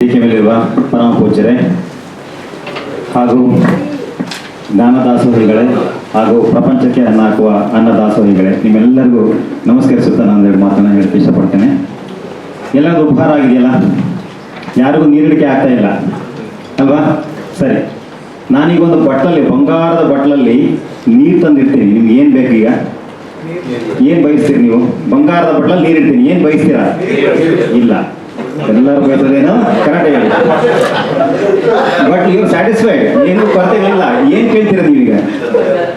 ವೇದಿಕೆ ಮೇಲಿರುವ ಪರಮ ಪೂಜ್ಯರೇ ಹಾಗೂ ಜ್ಞಾನದಾಸೋಹಿಗಳೇ ಹಾಗೂ ಪ್ರಪಂಚಕ್ಕೆ ಅನ್ನ ಹಾಕುವ ಅನ್ನದಾಸೋಹಿಗಳೇ, ನಿಮ್ಮೆಲ್ಲರಿಗೂ ನಮಸ್ಕರಿಸುತ್ತಾ ನಾನು ಎರಡು ಮಾತನ್ನು ಹೇಳಕ್ಕೆ ಇಷ್ಟಪಡ್ತೇನೆ ಎಲ್ಲರಿಗೂ ಉಪಹಾರ ಆಗಿದೆಯಲ್ಲ? ಯಾರಿಗೂ ನೀರಿಡಿಕೆ ಆಗ್ತಾ ಇಲ್ಲ? ಅಲ್ವಾ? ಸರಿ. ನಾನೀಗೊಂದು ಬಟ್ಲಲ್ಲಿ, ಬಂಗಾರದ ಬಟ್ಲಲ್ಲಿ ನೀರು ತಂದಿರ್ತೀನಿ ನಿಮ್ಗೆ ಏನು ಬೇಕು ಈಗ ಏನು ಬಯಸ್ತೀರಿ ನೀವು? ಬಂಗಾರದ ಬಟ್ಲಲ್ಲಿ ನೀರು ಇಡ್ತೀನಿ ಏನು ಬಯಸ್ತೀರಾ? ಇಲ್ಲ. ಎಲ್ಲರೂ ಬಯಸೋದೇನೋ ಕರೆಕ್ಟ್ ಹೇಳಿ. ಬಟ್ ಇವ್ರು ಸ್ಯಾಟಿಸ್ಫೈಡ್ ಏನು ಕೊರತೆ ಇಲ್ಲ. ಏನು ಕೇಳ್ತೀರ ನೀವೀಗ?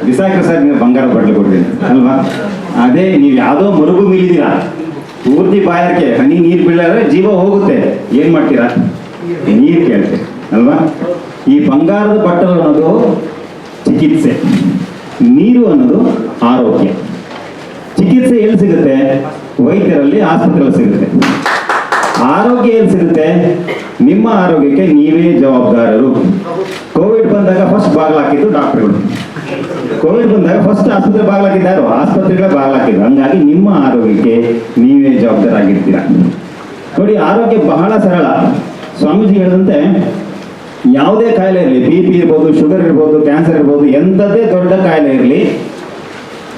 ಬಿಸಾಕ್ರೆ ಸರ್ ನೀವು ಬಂಗಾರ ಬಟ್ಲು ಕೊಡ್ತೀನಿ, ಅಲ್ವಾ? ಅದೇ, ನೀವು ಯಾವುದೋ ಮರುಗು ಮೀಲಿದ್ದೀರಾ ಪೂರ್ತಿ ಬಾಯಕ್ಕೆ ಹನಿ ನೀರು ಬೀಳಾದ್ರೆ ಜೀವ ಹೋಗುತ್ತೆ. ಏನು ಮಾಡ್ತೀರಾ? ನೀರು ಕೇಳ್ತೀರಿ ಅಲ್ವಾ? ಈ ಬಂಗಾರದ ಬಟ್ಟಲು ಅನ್ನೋದು ಚಿಕಿತ್ಸೆ. ನೀರು ಅನ್ನೋದು ಆರೋಗ್ಯ. ಚಿಕಿತ್ಸೆ ಎಲ್ಲಿ ಸಿಗುತ್ತೆ? ವೈದ್ಯರಲ್ಲಿ, ಆಸ್ಪತ್ರೆಯಲ್ಲಿ ಸಿಗುತ್ತೆ. ಆರೋಗ್ಯ ಏನ್ ಸಿಗುತ್ತೆ? ನಿಮ್ಮ ಆರೋಗ್ಯಕ್ಕೆ ನೀವೇ ಜವಾಬ್ದಾರರು. ಕೋವಿಡ್ ಬಂದಾಗ ಫಸ್ಟ್ ಬಾಗ್ಲಾಕಿದ್ದು ಡಾಕ್ಟರ್ಗಳು ಕೋವಿಡ್ ಬಂದಾಗ ಫಸ್ಟ್ ಆಸ್ಪತ್ರೆ ಬಾಗಿಲಾಕಿದ್ದಾರು ಆಸ್ಪತ್ರೆಗಳ ಬಾಗ್ಲಾಕಿದ್ರು ಹಂಗಾಗಿ ನಿಮ್ಮ ಆರೋಗ್ಯಕ್ಕೆ ನೀವೇ ಜವಾಬ್ದಾರಾಗಿರ್ತೀರ? ನೋಡಿ, ಆರೋಗ್ಯ ಬಹಳ ಸರಳ. ಸ್ವಾಮೀಜಿ ಹೇಳಿದಂತೆ ಯಾವುದೇ ಕಾಯಿಲೆ ಇರಲಿ ಬಿ ಪಿ ಇರ್ಬೋದು ಶುಗರ್ ಇರ್ಬೋದು ಕ್ಯಾನ್ಸರ್ ಇರ್ಬೋದು, ಎಂಥದ್ದೇ ದೊಡ್ಡ ಕಾಯಿಲೆ ಇರಲಿ,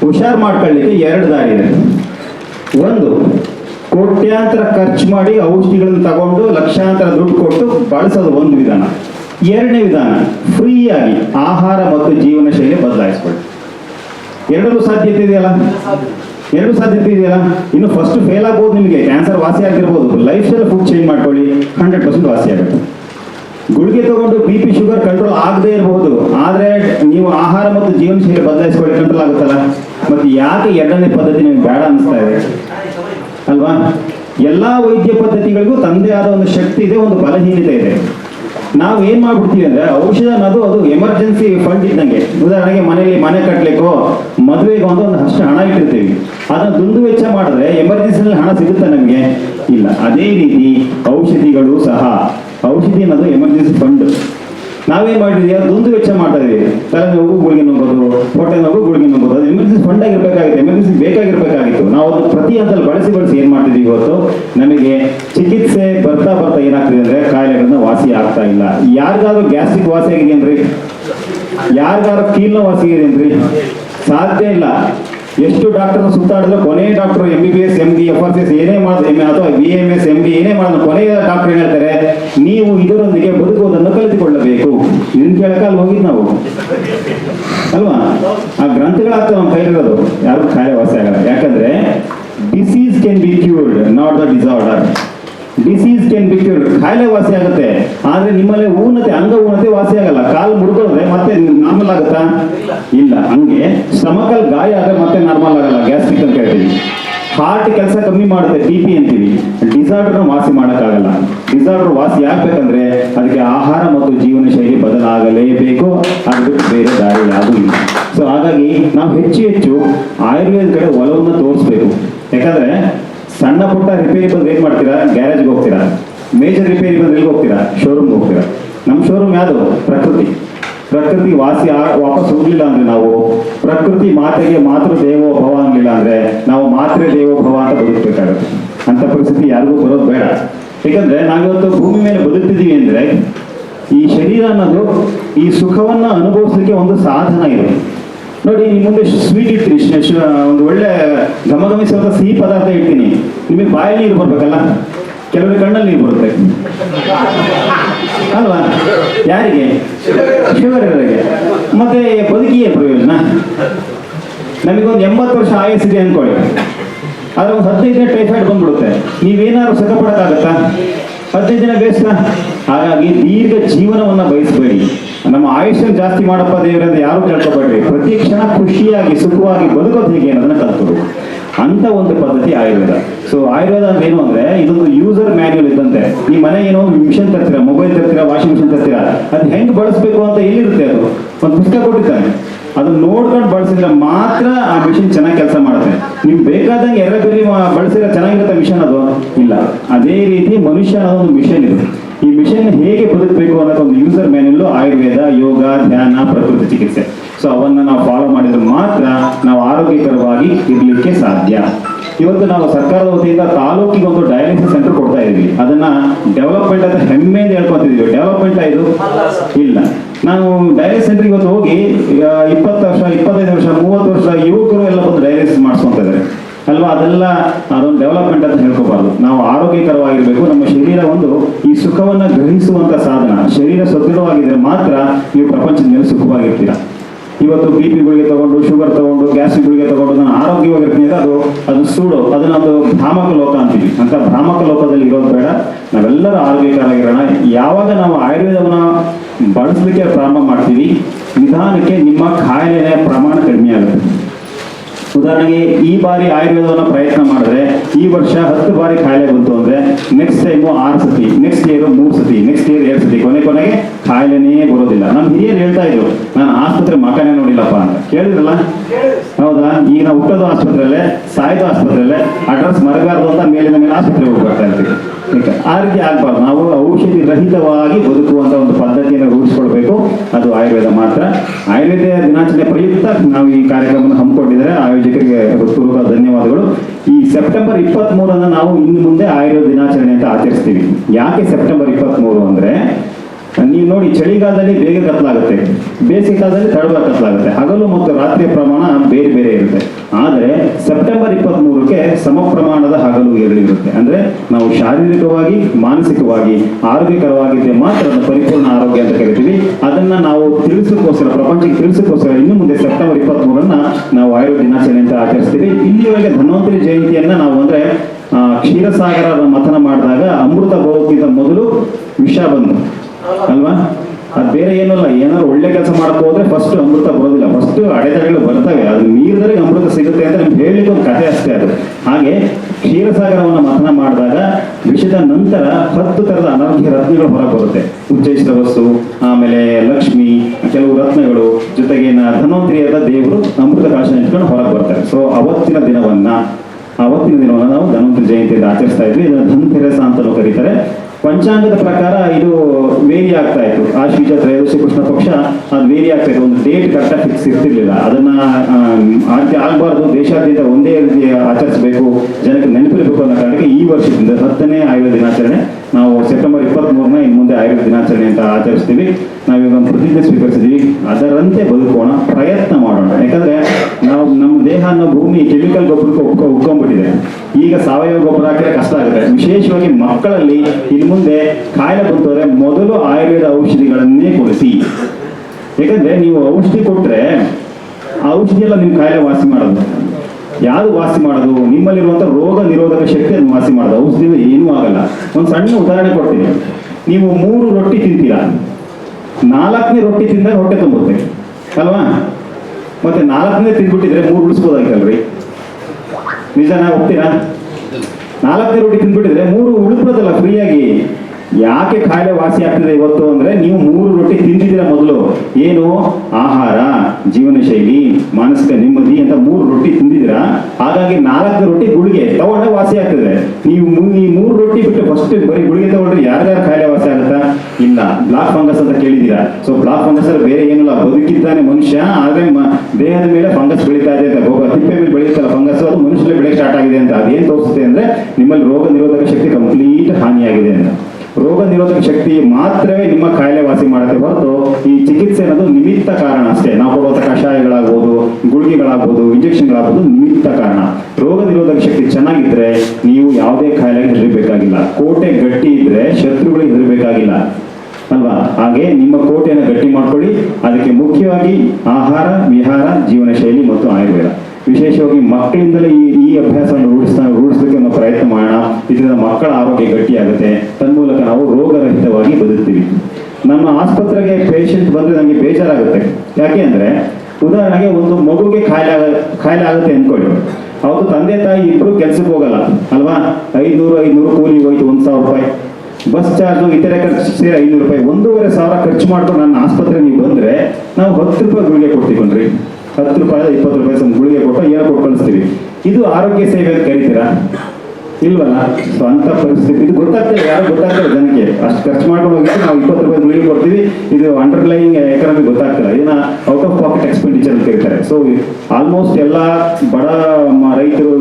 ಹುಷಾರ್ ಮಾಡ್ಕೊಳ್ಳಿಕ್ಕೆ ಎರಡು ದಾರಿ ಇದೆ. ಒಂದು ಕೋಟ್ಯಾಂತರ ಖರ್ಚು ಮಾಡಿ ಔಷಧಿಗಳನ್ನು ತಗೊಂಡು ಲಕ್ಷಾಂತರ ದುಡ್ಡು ಕೊಟ್ಟು ಬಳಸೋದು ಒಂದು ವಿಧಾನ. ಎರಡನೇ ವಿಧಾನ, ಫ್ರೀಯಾಗಿ ಆಹಾರ ಮತ್ತು ಜೀವನ ಶೈಲಿ ಬದಲಾಯಿಸ್ಕೊಳ್ಳಿ. ಎರಡೂ ಸಾಧ್ಯತೆ ಇದೆಯಲ್ಲ? ಎರಡು ಸಾಧ್ಯತೆ ಇದೆಯಲ್ಲ? ಇನ್ನು ಫಸ್ಟ್ ಫೇಲ್ ಆಗ್ಬೋದು ನಿಮಗೆ ಕ್ಯಾನ್ಸರ್ ವಾಸಿ ಆಗಿರ್ಬೋದು. ಲೈಫ್ ಸ್ಟೈಲ್ ಫುಡ್ ಚೇಂಜ್ ಮಾಡ್ಕೊಳ್ಳಿ ಹಂಡ್ರೆಡ್ ಪರ್ಸೆಂಟ್ ವಾಸಿ ಆಗುತ್ತೆ. ಗುಳಿಗೆ ತಗೊಂಡು ಬಿ ಪಿ ಶುಗರ್ ಕಂಟ್ರೋಲ್ ಆಗದೇ ಇರಬಹುದು ಆದರೆ ನೀವು ಆಹಾರ ಮತ್ತು ಜೀವನ ಶೈಲಿ ಬದಲಾಯಿಸ್ಕೊಳ್ಳಿ ಕಂಟ್ರೋಲ್ ಆಗುತ್ತಲ್ಲ? ಮತ್ತೆ ಯಾಕೆ ಎರಡನೇ ಪದ್ಧತಿ ನಿಮ್ಗೆ ಬೇಡ ಅನಿಸ್ತಾ ಇದೆ? ಅಲ್ವಾ? ಎಲ್ಲಾ ವೈದ್ಯ ಪದ್ಧತಿಗಳಿಗೂ ತಂದೆ ಆದ ಒಂದು ಶಕ್ತಿ ಇದೆ, ಒಂದು ಬಲಹೀನತೆ ಇದೆ. ನಾವು ಏನ್ ಮಾಡ್ಬಿಡ್ತೀವಿ ಅಂದ್ರೆ, ಔಷಧ ಅನ್ನೋದು ಅದು ಎಮರ್ಜೆನ್ಸಿ ಫಂಡ್ ಇದ್ದಂಗೆ. ಉದಾಹರಣೆಗೆ ಮನೆಯಲ್ಲಿ ಮನೆ ಕಟ್ಟಲಿಕ್ಕೋ ಮದುವೆಗೆ ಒಂದು ಒಂದು ಅಷ್ಟು ಹಣ ಇಟ್ಟಿರ್ತೀವಿ. ಅದನ್ನ ದುಂದು ವೆಚ್ಚ ಮಾಡಿದ್ರೆ ಎಮರ್ಜೆನ್ಸಿನಲ್ಲಿ ಹಣ ಸಿಗುತ್ತೆ ನಮಗೆ? ಇಲ್ಲ. ಅದೇ ರೀತಿ ಔಷಧಿಗಳು ಸಹ. ಔಷಧಿ ಅನ್ನೋದು ಎಮರ್ಜೆನ್ಸಿ ಫಂಡ್. ನಾವೇನ್ ಮಾಡಿದ್ವಿ? ಅದು ದುಂದು ವೆಚ್ಚ ಮಾಡ್ತಾ ಇದೀವಿ ತಲೆನೋವು ಗುಳಿಗೆ ನುಂಗೋದು ಹೊಟ್ಟೆ ನೋವು, ಗುಳಿಗೆ ನೋಡ್ಬೋದು ಅದು ಎಮರ್ಜೆನ್ಸಿ ಫಂಡ್ ಆಗಿರ್ಬೇಕಾಗಿತ್ತು. ಎಮರ್ಜೆನ್ಸಿ ಬೇಕಾಗಿರ್ಬೇಕಾಗಿತ್ತು. ನಾವು ಅದನ್ನು ಪ್ರತಿ ಹಂತದಲ್ಲಿ ಬಳಸಿ ಬಳಸಿ ಏನ್ ಮಾಡ್ತಿದ್ವಿ ಇವತ್ತು? ನಮಗೆ ಚಿಕಿತ್ಸೆ ಬರ್ತಾ ಬರ್ತಾ ಏನಾಗ್ತಿದೆ ಅಂದ್ರೆ ಕಾಯಿಲೆಗಳನ್ನ ವಾಸಿ ಆಗ್ತಾ ಇಲ್ಲ. ಯಾರಿಗಾದ್ರೂ ಗ್ಯಾಸ್ಟ್ರಿಕ್ ವಾಸಿ ಆಗಿದೆಯೇನ್ರಿ? ಯಾರಿಗಾದ್ರೂ ಕೀಲ್ನ ವಾಸಿ ಆಗಿದೆಯೇನ್ರಿ? ಸಾಧ್ಯ ಇಲ್ಲ. ಎಷ್ಟು ಡಾಕ್ಟರ್ ಸುತ್ತಾಡಿದ್ರು ಕೊನೆ doctor M B B S M B F R S ಏನೇ ಮಾಡಿದ್ರು ಅಥವಾ B M S M B ಏನೇ ಮಾಡಿದ್ರು ಕೊನೆಯ ಡಾಕ್ಟರ್ ಏನ್ ಹೇಳ್ತಾರೆ, ನೀವು ಇದರೊಂದಿಗೆ ಬದುಕುವುದನ್ನು ಕಲಿತುಕೊಳ್ಳಬೇಕು ನಿನ್ ಕೇಳಕ್ಕೆ ಅಲ್ಲಿ ಹೋಗಿದ್ ನಾವು. ಅಲ್ವಾ? ಆ ಗ್ರಂಥಗಳಾಗ್ತವೆ ನಮ್ಮ ಕೈಲಿರೋದು. ಯಾರು ಕಾಯಿಲೆ ವಾಸಿ ಆಗಲ್ಲ. ಯಾಕಂದ್ರೆ disease can be cured not the disorder disease can be cure ಕಾಯಿಲೆ ವಾಸಿ ಆಗುತ್ತೆ. ಆದ್ರೆ ನಿಮ್ಮಲ್ಲಿ ಊನತೆ, ಅಂಗ ಊನತೆ ವಾಸಿ ಆಗಲ್ಲ. ಕಾಲು ಮುರಿದೋದ್ರೆ ಮತ್ತೆ ನಾರ್ಮಲ್ ಆಗುತ್ತಾ? ಇಲ್ಲ. ಹಂಗೆ ಸ್ಟಮಕಲ್ ಗಾಯ ಆದ್ರೆ ಮತ್ತೆ ನಾರ್ಮಲ್ ಆಗಲ್ಲ. ಗ್ಯಾಸ್ಟ್ರಿಕ್ ಅಂತ ಹೇಳ್ತೀವಿ. ಹಾರ್ಟ್ ಕೆಲಸ ಕಮ್ಮಿ ಮಾಡುತ್ತೆ. ಬಿ ಪಿ ಅಂತೀವಿ. ಡಿಸಾರ್ಡರ್ ವಾಸಿ ಮಾಡೋಕ್ಕಾಗಲ್ಲ. ಡಿಸಾರ್ಡರ್ ವಾಸಿ ಆಗ್ಬೇಕಂದ್ರೆ ಅದಕ್ಕೆ ಆಹಾರ ಮತ್ತು ಜೀವನ ಶೈಲಿ ಬದಲಾಗಲೇಬೇಕು. ಅದು ಬೇರೆ ದಾರಿ ಯಾವುದೂ ಇಲ್ಲ. ಸೊ ಹಾಗಾಗಿ ನಾವು ಹೆಚ್ಚು ಹೆಚ್ಚು ಆಯುರ್ವೇದ ಕಡೆ ಒಲವನ್ನು ತೋರಿಸ್ಬೇಕು. ಯಾಕಂದ್ರೆ ಸಣ್ಣ ಪುಟ್ಟ ರಿಪೇರಿ ಬಂದ್ರೆ ಏನ್ ಮಾಡ್ತೀರಾ? ಗ್ಯಾರೇಜ್ಗೆ ಹೋಗ್ತೀರಾ? ಮೇಜರ್ ರಿಪೇರಿ ಬಂದ್ರೆ ಎಲ್ಲಿಗೆ ಹೋಗ್ತೀರಾ? ಶೋರೂಮ್ಗೆ ಹೋಗ್ತೀರಾ? ನಮ್ಮ ಶೋರೂಮ್ ಯಾವುದು? ಪ್ರಕೃತಿ. ಪ್ರಕೃತಿ ವಾಸಿ ವಾಪಸ್ ಹೋಗ್ಲಿಲ್ಲ ಅಂದ್ರೆ ನಾವು ಪ್ರಕೃತಿ ಮಾತೆಗೆ ಮಾತೃ ದೇವೋ ಭವ ಅನ್ಲಿಲ್ಲ ಅಂದ್ರೆ ನಾವು ಮಾತ್ರೆ ದೇವೋ ಭವ ಅಂತ ಬದುಕಬೇಕಾಗುತ್ತೆ. ಅಂತ ಪರಿಸ್ಥಿತಿ ಯಾರಿಗೂ ಬರೋದು ಬೇಡ. ಯಾಕಂದ್ರೆ ನಾವಿವತ್ತು ಭೂಮಿ ಮೇಲೆ ಬದುಕ್ತಿದ್ದೀವಿ ಅಂದ್ರೆ ಈ ಶರೀರ ಅನ್ನೋದು ಈ ಸುಖವನ್ನ ಅನುಭವಿಸಲಿಕ್ಕೆ ಒಂದು ಸಾಧನ ಇದೆ. ನೋಡಿ ನಿಮ್ಮ ಮುಂದೆ ಸ್ವೀಟ್ ಇಟ್ಟು ಒಂದು ಒಳ್ಳೆ ಘಮಘಮಿಸುವಂತ ಸಿಹಿ ಪದಾರ್ಥ ಇಡ್ತೀನಿ. ನಿಮಗೆ ಬಾಯಿ ನೀರು ಬರ್ಬೇಕಲ್ಲ? ಕೆಲವರು ಕಣ್ಣಲ್ಲಿ ನೀರು ಬರುತ್ತೆ. ಅಲ್ವಾ? ಯಾರಿಗೆ? ಇರೋರಿಗೆ ಮತ್ತೆ ಬದುಕಿಯೇ ಪ್ರಯೋಜನ. ನಮಗೊಂದು ಎಂಬತ್ತು ವರ್ಷ ಆಯಸ್ಸಿದೆ ಅನ್ಕೊಳ್ಳಿ. ಆದ್ರೆ ಒಂದು ಹದಿನೈದು ದಿನ ಟೈಫಾಯ್ಡ್ ಬಂದ್ಬಿಡುತ್ತೆ. ನೀವೇನಾದ್ರು ಸುಖ ಹದಿನೈದು ದಿನ ಬೇಸ್ತಾ ಹಾಗಾಗಿ ದೀರ್ಘ ಜೀವನವನ್ನ ಬಯಸಬೇಡಿ. ನಮ್ಮ ಆಯುಷ್ಯ ಜಾಸ್ತಿ ಮಾಡಪ್ಪ ದೇವರಿಂದ ಯಾರು ಕೇಳ್ಕೊಬೇಡ್ರಿ. ಪ್ರತಿ ಕ್ಷಣ ಖುಷಿಯಾಗಿ, ಸುಖವಾಗಿ ಬದುಕೋದು ಹೇಗೆ ಅನ್ನೋದನ್ನ ಕಲ್ತ್ಕೊಬೇಕು ಅಂತ ಒಂದು ಪದ್ಧತಿ ಆಯುರ್ವೇದ. ಸೊ ಆಯುರ್ವೇದ ಅಂದ್ರೆ ಏನು ಅಂದ್ರೆ, ಇದೊಂದು ಯೂಸರ್ ಮ್ಯಾನ್ಯಲ್ ಇದ್ದಂತೆ. ಈ ಮನೆ ಏನೋ ಮಿಷನ್ ತರ್ತೀರಾ ಮೊಬೈಲ್ ತರ್ತೀರಾ ವಾಷಿಂಗ್ ಮಿಷನ್ ತರ್ತೀರಾ, ಅದು ಹೆಂಗ್ ಬಳಸಬೇಕು ಅಂತ ಎಲ್ಲಿರುತ್ತೆ ಅದು? ಒಂದು ಪುಸ್ತಕ ಕೊಟ್ಟಿರ್ತಾನೆ. ಅದನ್ನ ನೋಡ್ಕೊಂಡು ಬಳಸಿದ್ರೆ ಮಾತ್ರ ಆ ಮಿಷಿನ್ ಚೆನ್ನಾಗಿ ಕೆಲಸ ಮಾಡುತ್ತೆ. ನೀವು ಬೇಕಾದಂಗೆ ಎರ ಬೇರೆ ಬಳಸಿದ್ರೆ ಚೆನ್ನಾಗಿರುತ್ತೆ ಮಿಷನ್ ಅದು? ಇಲ್ಲ. ಅದೇ ರೀತಿ ಮನುಷ್ಯನ ಒಂದು ಮಿಷನ್ ಇದೆ. ಈ ಮಿಷನ್ ಹೇಗೆ ಬದುಕಬೇಕು ಅನ್ನೋದು ಒಂದು ಯೂಸರ್ ಮ್ಯಾನ್ಯಲ್ ಆಯುರ್ವೇದ ಯೋಗ ಧ್ಯಾನ, ಪ್ರಕೃತಿ ಚಿಕಿತ್ಸೆ. ಸೊ ಅವನ್ನ ನಾವು ಫಾಲೋ ಮಾಡಿದ್ರೆ ಮಾತ್ರ ನಾವು ಆರೋಗ್ಯಕರವಾಗಿ ಇರಲಿಕ್ಕೆ ಸಾಧ್ಯ. ಇವತ್ತು ನಾವು ಸರ್ಕಾರದ ವತಿಯಿಂದ ತಾಲೂಕಿಗೆ ಒಂದು ಡಯಾಲಿಸಿಸ್ ಸೆಂಟರ್ ಕೊಡ್ತಾ ಇದೀವಿ. ಅದನ್ನ ಡೆವಲಪ್ಮೆಂಟ್ ಅಂತ ಹೆಮ್ಮೆಯಿಂದ ಹೇಳ್ಕೊತಿದೀವಿ. ಡೆವಲಪ್ಮೆಂಟ್ ಇದು? ಇಲ್ಲ. ನಾನು ಡಯಾಲಿಸ್ ಸೆಂಟರ್ ಇವತ್ತು ಹೋಗಿ ಇಪ್ಪತ್ತು ವರ್ಷ, ಇಪ್ಪತ್ತೈದು ವರ್ಷ, ಮೂವತ್ತು ವರ್ಷ ಯುವಕರು ಎಲ್ಲ ಬಂದು ಡಯಾಲಿಸಿಸ್ ಮಾಡಿಸ್ಕೊಂತ ಇದ್ದಾರೆ ಅಲ್ವಾ? ಅದೆಲ್ಲ ಅದೊಂದು ಡೆವಲಪ್ಮೆಂಟ್ ಅಂತ ಹೇಳ್ಕೋಬಾರ್ದು ನಾವು ಆರೋಗ್ಯಕರವಾಗಿರಬೇಕು. ನಮ್ಮ ಶರೀರ ಒಂದು ಈ ಸುಖವನ್ನ ಗ್ರಹಿಸುವಂತ ಸಾಧನ. ಶರೀರ ಸದೃಢವಾಗಿದ್ರೆ ಮಾತ್ರ ನೀವು ಪ್ರಪಂಚದ ಮೇಲೆ ಸುಖವಾಗಿರ್ತೀರ. ಇವತ್ತು ಬಿ ಪಿ ಗುಳಿಗೆ ತಗೊಂಡು, ಶುಗರ್ ತಗೊಂಡು ಗ್ಯಾಸ್ಟ್ರಿಕ್ ಗುಳಿಗೆ ತಗೊಂಡು ನಾನು ಆರೋಗ್ಯವಾಗಿರ್ತೀನಿ ಅಂತ ಅದು ಅದು ಸೂಡು, ಅದನ್ನ ಅದು ಭ್ರಾಮಕ ಲೋಕ ಅಂತೀವಿ. ಅಂತ ಭ್ರಾಮಕ ಲೋಕದಲ್ಲಿ ಇರೋದು ಬೇಡ. ನಾವೆಲ್ಲರೂ ಆರೋಗ್ಯಕರಾಗಿರೋಣ ಯಾವಾಗ ನಾವು ಆಯುರ್ವೇದವನ್ನ ಬಳಸಲಿಕ್ಕೆ ಪ್ರಾರಂಭ ಮಾಡ್ತೀವಿ, ನಿಧಾನಕ್ಕೆ ನಿಮ್ಮ ಕಾಯಿಲೆಯ ಪ್ರಮಾಣ ಕಡಿಮೆ ಆಗುತ್ತೆ. ಉದಾಹರಣೆಗೆ ಈ ಬಾರಿ ಆಯುರ್ವೇದವನ್ನ ಪ್ರಯತ್ನ ಮಾಡಿದ್ರೆ ಈ ವರ್ಷ ಹತ್ತು ಬಾರಿ ಕಾಯಿಲೆ ಬಂತು ಅಂದ್ರೆ ನೆಕ್ಸ್ಟ್ ಟೈಮು ಆರು ಸತಿ ನೆಕ್ಸ್ಟ್ ಇಯರ್ ಮೂರು ಸತಿ ನೆಕ್ಸ್ಟ್ ಇಯರ್ ಎರಡು ಸತಿ, ಕೊನೆ ಕೊನೆಗೆ ಕಾಯಿಲೆನೇ ಬರೋದಿಲ್ಲ. ನಮ್ಮ ಹಿರಿಯರು ಹೇಳ್ತಾ ಇದ್ರು, ನಾನು ಆಸ್ಪತ್ರೆ ಮಕನೇ ನೋಡಿಲ್ಲಪ್ಪ ಅಂತ. ಕೇಳಿದ್ರಲ್ಲ? ಹೌದಾ? ಈಗ ನಾವು ಹುಟ್ಟೋದು ಆಸ್ಪತ್ರೆಯಲ್ಲೇ, ಸಾಯೋದು ಆಸ್ಪತ್ರೆಯಲ್ಲೇ, ಅಡ್ರೆಸ್ ಮರಗಾರದು ಅಂತ ಮೇಲಿನ ಮೇಲೆ ಆಸ್ಪತ್ರೆಗೆ ಹೋಗಿ ಬರ್ತಾ ಇರ್ತೀವಿ. ಆ ರೀತಿ ಆಗ್ಬಾರ್ದು. ನಾವು ಔಷಧಿ ರಹಿತವಾಗಿ ಬದುಕುವಂತ ಒಂದು ಪದ್ಧತಿಯನ್ನು ರೂಢಿಸ್ಕೊಳ್ಬೇಕು. ಅದು ಆಯುರ್ವೇದ ಮಾತ್ರ. ಆಯುರ್ವೇದ ದಿನಾಚರಣೆ ಪ್ರಯುಕ್ತ ನಾವು ಈ ಕಾರ್ಯಕ್ರಮವನ್ನು ಹಮ್ಮಿಕೊಂಡಿದ್ರೆ ಆಯೋಜಕರಿಗೆ ಹೃತ್ಪೂರ್ವಕ ಧನ್ಯವಾದಗಳು. ಈ ಸೆಪ್ಟೆಂಬರ್ ಇಪ್ಪತ್ತ್ ಮೂರನ್ನ ನಾವು ಇನ್ನು ಮುಂದೆ ಆಯುರ್ವೇದ ದಿನಾಚರಣೆ ಅಂತ ಆಚರಿಸ್ತೀವಿ. ಯಾಕೆ ಸೆಪ್ಟೆಂಬರ್ ಇಪ್ಪತ್ತ್ ಮೂರು ಅಂದ್ರೆ ನೀವು ನೋಡಿ ಚಳಿಗಾಲದಲ್ಲಿ ಬೇಗ ಕತ್ತಲಾಗುತ್ತೆ. ಬೇಸಿಗೆ ಕಾಲದಲ್ಲಿ ತಡವ ಕತ್ಲಾಗುತ್ತೆ ಹಗಲು ಮತ್ತು ರಾತ್ರಿಯ ಪ್ರಮಾಣ ಬೇರೆ ಬೇರೆ ಇರುತ್ತೆ. ಆದರೆ ಸೆಪ್ಟೆಂಬರ್ ಇಪ್ಪತ್ತ್ ಮೂರಕ್ಕೆ ಸಮ ಪ್ರಮಾಣದ ಹಗಲು ಎರಡು ಇರುತ್ತೆ. ಅಂದ್ರೆ ನಾವು ಶಾರೀರಿಕವಾಗಿ, ಮಾನಸಿಕವಾಗಿ ಆರೋಗ್ಯಕರವಾಗಿದ್ದರೆ ಮಾತ್ರ ಪರಿಪೂರ್ಣ ಆರೋಗ್ಯ ಅಂತ ಕರಿತೀವಿ. ಅದನ್ನ ನಾವು ತಿಳಿಸೋಕ್ಕೋಸ್ಕರ, ಪ್ರಪಂಚಕ್ಕೆ ತಿಳಿಸೋಕ್ಕೋಸ್ಕರ ಇನ್ನು ಮುಂದೆ ಸೆಪ್ಟೆಂಬರ್ ಇಪ್ಪತ್ತ್ ಮೂರನ್ನ ನಾವು ಆಯುರ್ವೇದ ದಿನಾಚರಣೆ ಅಂತ ಆಚರಿಸ್ತೀವಿ. ಇಲ್ಲಿವರೆಗೆ ಧನ್ವಂತರಿ ಜಯಂತಿಯನ್ನ ನಾವು ಅಂದ್ರೆ ಕ್ಷೀರಸಾಗರ ಮಥನ ಮಾಡಿದಾಗ ಅಮೃತ ಬರೋಕ್ಕಿಂತ ಮೊದಲು ವಿಷ ಬಂದು ಅಲ್ವಾ? ಅದು ಬೇರೆ ಏನಲ್ಲ, ಏನಾದ್ರು ಒಳ್ಳೆ ಕೆಲಸ ಮಾಡಕ್ ಹೋದ್ರೆ ಫಸ್ಟ್ ಅಮೃತ ಬರೋದಿಲ್ಲ. ಫಸ್ಟ್ ಅಡೆತಡೆಗಳು ಬರ್ತವೆ. ಅದು ನೀರಿದ್ರೆ ಅಮೃತ ಸಿಗುತ್ತೆ ಅಂತ ನಿಮ್ಗೆ ಹೇಳಲಿಕ್ಕೆ ಒಂದು ಕಥೆ ಅಷ್ಟೇ ಅದು. ಹಾಗೆ ಕ್ಷೀರಸಾಗರವನ್ನು ಮಥನ ಮಾಡಿದಾಗ ವಿಷದ ನಂತರ ಹತ್ತು ತರದ ಅನಾರೋಗ್ಯ ರತ್ನಗಳು ಹೊರಗೆ ಬರುತ್ತೆ. ವಸ್ತು, ಆಮೇಲೆ ಲಕ್ಷ್ಮಿ, ಕೆಲವು ರತ್ನಗಳು, ಜೊತೆಗೆ ಧನ್ವಂತ್ರಿಯಾದ ದೇವರು ಅಮೃತ ಕಾಶನ ಇಟ್ಕೊಂಡು ಹೊರಗೆ ಬರ್ತಾರೆ. ಸೊ ಅವತ್ತಿನ ದಿನವನ್ನ, ಅವತ್ತಿನ ದಿನವನ್ನು ನಾವು ಧನ್ವಂತರಿ ಜಯಂತಿಯಿಂದ ಆಚರಿಸ್ತಾ ಇದ್ವಿ. ಇದನ್ನು ಧನ್ತೆರಸ ಅಂತಲೂ ಕರೀತಾರೆ. ಪಂಚಾಂಗದ ಪ್ರಕಾರ ಇದು ವೇರಿ ಆಗ್ತಾ ಇತ್ತು. ಆಶ್ವೀಜ, ತ್ರಯೋದಶಿ, ಕೃಷ್ಣ ಪಕ್ಷ, ಅದು ವೇರಿ ಆಗ್ತಾ ಇತ್ತು. ಒಂದು ಡೇಟ್ ಕರೆಕ್ಟಾಗಿ ಫಿಕ್ಸ್ ಇರ್ತಿರ್ಲಿಲ್ಲ. ಅದನ್ನ ಆಚೆ ಆಗಬಾರ್ದು. ದೇಶಾದ್ಯಂತ ಒಂದೇ ರೀತಿ ಆಚರಿಸಬೇಕು. ಜನಕ್ಕೆ ನೆನಪಿರಬೇಕು ಅನ್ನೋ ಕಾರಣಕ್ಕೆ ಈ ವರ್ಷದಿಂದ ಹತ್ತನೇ ಆಯುರ್ವೇದ ದಿನಾಚರಣೆ ನಾವು ಸೆಪ್ಟೆಂಬರ್ ಇಪ್ಪತ್ತ್ ಇನ್ನು ಮುಂದೆ ಆಯುರ್ವೇದ ದಿನಾಚರಣೆ ಅಂತ ಆಚರಿಸ್ತೀವಿ. ನಾವೀಗ ಒಂದು ಪ್ರತಿಜ್ಞೆ ಸ್ವೀಕರಿಸಿದ್ವಿ ಅದರಂತೆ ಬದುಕೋಣ, ಪ್ರಯತ್ನ ಮಾಡೋಣ. ಯಾಕಂದ್ರೆ ನಾವು ನಮ್ಮ ದೇಹ ಅನ್ನೋ ಭೂಮಿ ಕೆಮಿಕಲ್ ಗೊಬ್ಬರಕ್ಕೆ ಉಕ್ಕ, ಉಕ್ಕೊಂಡ್ಬಿಟ್ಟಿದೆ. ಈಗ ಸಾವಯವ ಗೊಬ್ಬರ ಹಾಕಿದ್ರೆ ಕಷ್ಟ ಆಗುತ್ತೆ. ವಿಶೇಷವಾಗಿ ಮಕ್ಕಳಲ್ಲಿ ಇನ್ನು ಮುಂದೆ ಕಾಯಿಲೆ ಬಂತಂದ್ರೆ ಮೊದಲು ಆಯುರ್ವೇದ ಔಷಧಿಗಳನ್ನೇ ಕೊಡಿಸಿ. ಯಾಕಂದ್ರೆ ನೀವು ಔಷಧಿ ಕೊಟ್ರೆ ಔಷಧಿ ಎಲ್ಲ ನಿಮ್ಮ ಕಾಯಿಲೆ ವಾಸಿ ಮಾಡೋದು. ಯಾವುದು ವಾಸಿ ಮಾಡೋದು? ನಿಮ್ಮಲ್ಲಿರುವಂಥ ರೋಗ ನಿರೋಧಕ ಶಕ್ತಿ ಅದನ್ನು ವಾಸಿ ಮಾಡೋದು. ಔಷಧಿ ಏನೂ ಆಗಲ್ಲ. ಒಂದು ಸಣ್ಣ ಉದಾಹರಣೆ ಕೊಡ್ತೀನಿ. ನೀವು ಮೂರು ರೊಟ್ಟಿ ತಿಂತೀರಾ? ನಾಲ್ಕನೇ ರೊಟ್ಟಿ ತಿಂದಾಗ ಹೊಟ್ಟೆ ತುಂಬುತ್ತೆ. ಅಲ್ವಾ? ಮತ್ತೆ ನಾಲ್ಕನೇ ತಿಂದ್ಬಿಟ್ಟಿದ್ರೆ ಮೂರು ಉಳಿಸ್ಬೋದಾಗಿತ್ತಲ್ರಿ? ನಿಜನಾ ಒಪ್ತೀರಾ ನಾಲ್ಕನೇ ರೊಟ್ಟಿ ತಿಂದ್ಬಿಟ್ಟಿದ್ರೆ ಮೂರು ಉಳಿಸ್ಬೋದಲ್ಲ ಫ್ರೀಯಾಗಿ. ಯಾಕೆ ಕಾಯಿಲೆ ವಾಸಿ ಆಗ್ತಿದೆ ಇವತ್ತು ಅಂದ್ರೆ ನೀವು ಮೂರು ರೊಟ್ಟಿ ತಿಂದಿದ್ದೀರಾ ಮೊದಲು. ಏನು? ಆಹಾರ ಜೀವನ ಶೈಲಿ ಮಾನಸಿಕ ನೆಮ್ಮದಿ ಅಂತ ಮೂರು ರೊಟ್ಟಿ ತಿಂದಿದ್ದೀರಾ? ಹಾಗಾಗಿ ನಾಲ್ಕು ರೊಟ್ಟಿ ಗುಳಿಗೆ ತಗೊಂಡ್ರೆ ವಾಸಿ ಆಗ್ತದೆ. ನೀವು ಈ ಮೂರು ರೊಟ್ಟಿ ಬಿಟ್ಟು ಫಸ್ಟ್ ಬರೀ ಗುಳಿಗೆ ತಗೊಂಡ್ರೆ ಯಾರ್ಯಾರು ಕಾಯಿಲೆ ವಾಸಿ ಆಗುತ್ತಾ? ಇಲ್ಲ, ಬ್ಲಾಕ್ ಫಂಗಸ್ ಅಂತ ಕೇಳಿದ್ದೀರಾ? ಸೊ ಬ್ಲಾಕ್ ಫಂಗಸ್ ಬೇರೆ ಏನಿಲ್ಲ, ಬದುಕಿದ್ದಾನೆ ಮನುಷ್ಯ, ಆದ್ರೆ ದೇಹದ ಮೇಲೆ ಫಂಗಸ್ ಬೆಳೀತಾ ಇದೆ ಅಂತ ತಿಪ್ಪೆ ಮೇಲೆ ಫಂಗಸ್ ಅದು ಮನುಷ್ಯರಲ್ಲಿ ಬೆಳೆಯಕ್ಕೆ ಸ್ಟಾರ್ಟ್ ಆಗಿದೆ ಅಂತ ಅದೇನ್ ತೋರಿಸುತ್ತೆ ಅಂದ್ರೆ ನಿಮ್ಮಲ್ಲಿ ರೋಗ ನಿರೋಧಕ ಶಕ್ತಿ ಕಂಪ್ಲೀಟ್ ಹಾನಿಯಾಗಿದೆ ಅಂತ. ರೋಗ ನಿರೋಧಕ ಶಕ್ತಿ ಮಾತ್ರವೇ ನಿಮ್ಮ ಕಾಯಿಲೆ ವಾಸಿ ಮಾಡುತ್ತೆ ಹೊರತು ಈ ಚಿಕಿತ್ಸೆ ಅನ್ನೋದು ನಿಮಿತ್ತ ಕಾರಣ ಅಷ್ಟೇ. ನಾವು ಕೊಡುವಂಥ ಕಷಾಯಗಳಾಗ್ಬೋದು, ಗುಳಿಗೆಗಳಾಗ್ಬೋದು ಇಂಜೆಕ್ಷನ್ಗಳಾಗ್ಬೋದು ನಿಮಿತ್ತ ಕಾರಣ. ರೋಗ ನಿರೋಧಕ ಶಕ್ತಿ ಚೆನ್ನಾಗಿದ್ರೆ ನೀವು ಯಾವುದೇ ಕಾಯಿಲೆಗೆ ಹೆದರಬೇಕಾಗಿಲ್ಲ. ಕೋಟೆ ಗಟ್ಟಿ ಇದ್ರೆ ಶತ್ರುಗಳಿಗೆ ಹೆದರಬೇಕಾಗಿಲ್ಲ. ಅಲ್ವಾ? ಹಾಗೆ ನಿಮ್ಮ ಕೋಟೆಯನ್ನು ಗಟ್ಟಿ ಮಾಡ್ಕೊಳ್ಳಿ. ಅದಕ್ಕೆ ಮುಖ್ಯವಾಗಿ ಆಹಾರ, ವಿಹಾರ ಜೀವನ ಶೈಲಿ ಮತ್ತು ಆಯುರ್ವೇದ. ವಿಶೇಷವಾಗಿ ಮಕ್ಕಳಿಂದಲೇ ಈ ಈ ಅಭ್ಯಾಸವನ್ನು ರೂಢಿಸ್ತಾ ರೂಢಿಸಲಿಕ್ಕೆ ನಾವು ಪ್ರಯತ್ನ ಮಾಡೋಣ. ಇದರಿಂದ ಮಕ್ಕಳ ಆರೋಗ್ಯ ಗಟ್ಟಿಯಾಗುತ್ತೆ. ತನ್ಮೂಲಕ ನಾವು ರೋಗರಹಿತವಾಗಿ ಬದುಕ್ತೀವಿ. ನಮ್ಮ ಆಸ್ಪತ್ರೆಗೆ ಪೇಷಂಟ್ ಬಂದ್ರೆ ನಮಗೆ ಬೇಜಾರಾಗುತ್ತೆ. ಯಾಕೆ ಅಂದರೆ, ಉದಾಹರಣೆಗೆ ಒಂದು ಮಗುಗೆ ಕಾಯಿಲೆ ಕಾಯಿಲೆ ಆಗುತ್ತೆ ಅಂದ್ಕೊಳ್ಳಿ. ಅವತ್ತು ತಂದೆ ತಾಯಿ ಇಬ್ರು ಕೆಲ್ಸಕ್ಕೆ ಹೋಗಲ್ಲ, ಅಲ್ವಾ? ಐನೂರು ಐನೂರು ಕೂಲಿ ಹೋಯ್ತು, ಒಂದ್ ಸಾವಿರ ರೂಪಾಯಿ. ಬಸ್ ಚಾರ್ಜು, ಇತರೆ ಖರ್ಚು ಸೇರಿ ಐನೂರು ರೂಪಾಯಿ. ಒಂದೂವರೆ ಸಾವಿರ ಖರ್ಚು ಮಾಡ್ಕೊಂಡು ನನ್ನ ಆಸ್ಪತ್ರೆ ನೀವು ಬಂದ್ರೆ ನಾವು ಹತ್ತು ರೂಪಾಯಿ ಗುಳಿಗೆ ಕೊಡ್ತೀವಿ ಹತ್ತು ರೂಪಾಯಿ ಇಪ್ಪತ್ತು ರೂಪಾಯಿ ಗುಳಿಗೆ ಕೊಟ್ಟು ಏನೋ ಕೊಟ್ಟು ಕಳಿಸ್ತೀವಿ. ಇದು ಆರೋಗ್ಯ ಸೇವೆ ಅಂತ ಕರಿತೀರಾ? ಇಲ್ವಲ್ಲ ಸೊ ಅಂತ ಪರಿಸ್ಥಿತಿ ಇದು ಗೊತ್ತಾಗ್ತದೆ, ಯಾರು ಗೊತ್ತಾಗ್ತದೆ ಜನಕ್ಕೆ. ಅಷ್ಟು ಖರ್ಚು ಮಾಡ್ಕೊಂಡು ನಾವು ಇಪ್ಪತ್ತು ರೂಪಾಯಿ ಗುಳಿಗೆ ಕೊಡ್ತೀವಿ. ಇದು ಅಂಡರ್ಲೈನ್ ಎಕನಾಮಿ ಗೊತ್ತಾಗ್ತದೆ. ಏನ ಔಟ್ ಆಫ್ ಪಾಕೆಟ್ ಎಕ್ಸ್ಪೆಂಡಿಚರ್ ಅಂತ ಹೇಳ್ತಾರೆ. ಸೊ ಆಲ್ಮೋಸ್ಟ್ ಎಲ್ಲ ಬಡ ರೈತರು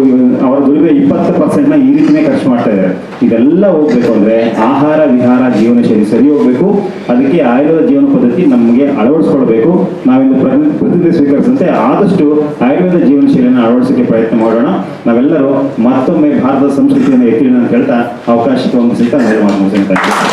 ಅವರ ದುಡಿಮೆ ಇಪ್ಪತ್ತು ಪರ್ಸೆಂಟ್ನ ಈ ರೀತಿನೇ ಖರ್ಚು ಮಾಡ್ತಾ ಇದ್ದಾರೆ. ಇದೆಲ್ಲ ಹೋಗ್ಬೇಕು ಅಂದ್ರೆ ಆಹಾರ, ವಿಹಾರ, ಜೀವನ ಶೈಲಿ ಸರಿ ಹೋಗ್ಬೇಕು. ಅದಕ್ಕೆ ಆಯುರ್ವೇದ ಜೀವನ ಪದ್ಧತಿ ನಮಗೆ ಅಳವಡಿಸ್ಕೊಳ್ಬೇಕು. ನಾವಿಂದು ಪ್ರತಿನಿಧಿ ಸ್ವೀಕರಿಸಂತೆ ಆದಷ್ಟು ಆಯುರ್ವೇದ ಜೀವನ ಶೈಲಿಯನ್ನು ಅಳವಡಿಸೋಕೆ ಪ್ರಯತ್ನ ಮಾಡೋಣ. ನಾವೆಲ್ಲರೂ ಮತ್ತೊಮ್ಮೆ ಭಾರತದ ಮುನ್ಸೂಚನೆಯನ್ನು ಇಟ್ಟಿದ್ದೀನಿ ಅಂತ ಹೇಳ್ತಾ ಅವಕಾಶ ಒಂದು ಮಾಡಿ ಮಾಡಿ